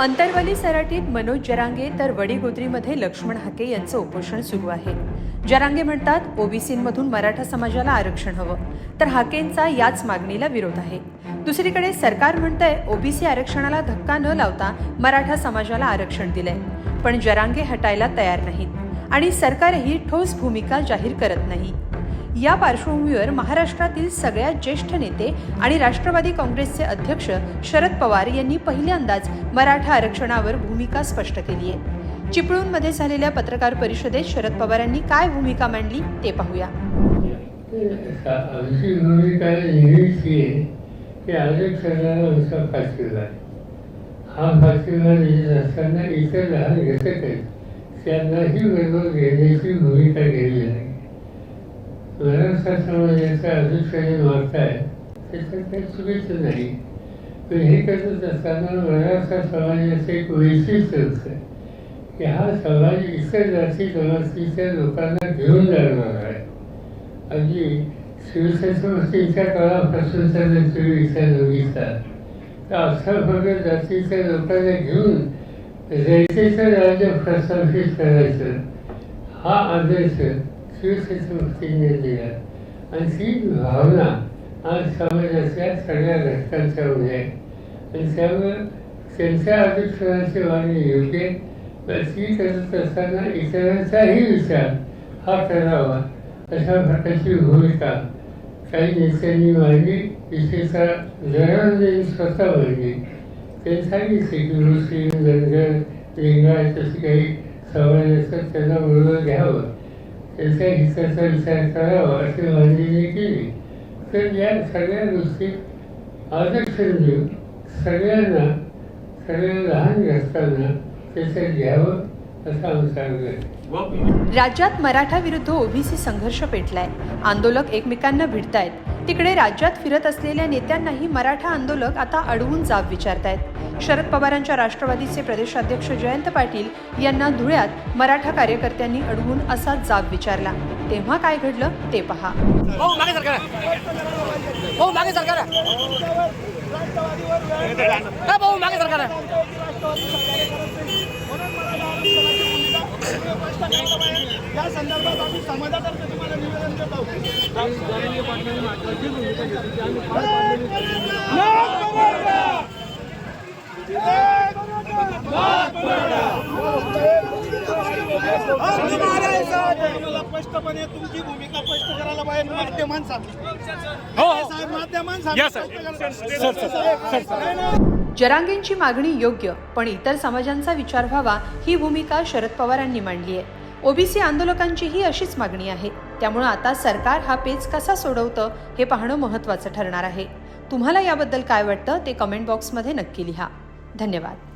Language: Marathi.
सोसायटीत मनोज जरांगे तर वडीगोद्रीमध्ये लक्ष्मण हाके यांचं उपोषण सुरू आहे. जरांगे म्हणतात ओबीसीमधून मराठा समाजाला आरक्षण हवं. तर हाकेंचा याच मागणीला विरोध आहे. दुसरीकडे सरकार म्हणतंय ओबीसी आरक्षणाला धक्का न लावता मराठा समाजाला आरक्षण दिलंय. पण जरांगे हटायला तयार नाहीत. आणि सरकारही ठोस भूमिका जाहीर करत नाही. या पार्श्वभूमीवर महाराष्ट्रातील सगळ्यात ज्येष्ठ नेते आणि राष्ट्रवादी काँग्रेसचे अध्यक्ष शरद पवार यांनी पहिल्यांदाच मराठा आरक्षणावर भूमिका स्पष्ट केली आहे. चिपळूणमध्ये झालेल्या पत्रकार परिषदेत शरद पवारांनी काय भूमिका मांडली ते पाहूया. आमची भूमिका ही की आरक्षणाला हा असताना इतर लहान घटक आहेत त्यांनाही बरोबर घेण्याची भूमिका घेतली आहे मराठा समाजाचा आरक्षण आहे त्याच्यात काही चुकीचं नाही पण हे करत असताना मराठा समाजाचं एक वैशिष्ट्य होतं की हा समाज इतर जाती जमातीच्या लोकांना घेऊन जाणार आहे अगदी शिवछत्रपतींच्या काळापासून जर तुम्ही विचार तर अख्खा भगत जातीच्या लोकांना घेऊन रयतेचं राज्य प्रस्थापित करायचं हा आदेश शिवछत्रपतींनी दिला आणि ती भावना आज समाजाच्या सगळ्या घटकांच्यामध्ये आहे. आणि त्यामुळे त्यांच्या आरक्षणाची मागणी योग्य ती करत असताना इतरांचाही विचार हा करावा अशा प्रकारची भूमिका काही नेत्यांनी मांडली. विशेषतः जरांनी स्वतः मांडली. ते सांगितले की मुस्लिम धनगर लिंगायत अशी काही समाज असतात त्यांना बरोबर घ्यावं. त्यांच्या हिताचा विचार करावा अशी मांडणी केली तर या सगळ्या गोष्टी आरक्षण देऊन सगळ्यांना सगळ्या लहान घटकांना त्याच्यात घ्यावं असा आमचा आग्रह आहे राज्यात मराठा विरुद्ध ओबीसी संघर्ष पेटलाय. आंदोलक एकमेकांना भिडतायत. तिकडे राज्यात फिरत असलेल्या नेत्यांनाही मराठा आंदोलक आता अडवून जाब विचारतायत. शरद पवारांच्या राष्ट्रवादीचे प्रदेशाध्यक्ष जयंत पाटील यांना धुळ्यात मराठा कार्यकर्त्यांनी अडवून असा जाब विचारला. तेव्हा काय घडलं ते पहा. भाऊ मागे सरकार आहे. भाऊ मागे सरकार आहे. हा भाऊ मागे सरकार आहे. या संदर्भात आम्ही समाजातर्फे तुम्हाला निवेदन देत आहोत तुम्हाला स्पष्टपणे तुमची भूमिका स्पष्ट करायला पाहिजे माध्यमांसाठी हो. हो. जरांगेंची मागणी योग्य पण इतर समाजांचा विचार व्हावा ही भूमिका शरद पवारांनी मांडली आहे. ओबीसी आंदोलकांचीही अशीच मागणी आहे. त्यामुळे आता सरकार हा पेच कसा सोडवतं हे पाहणं महत्त्वाचं ठरणार आहे. तुम्हाला याबद्दल काय वाटतं ते कमेंट बॉक्समध्ये नक्की लिहा. धन्यवाद.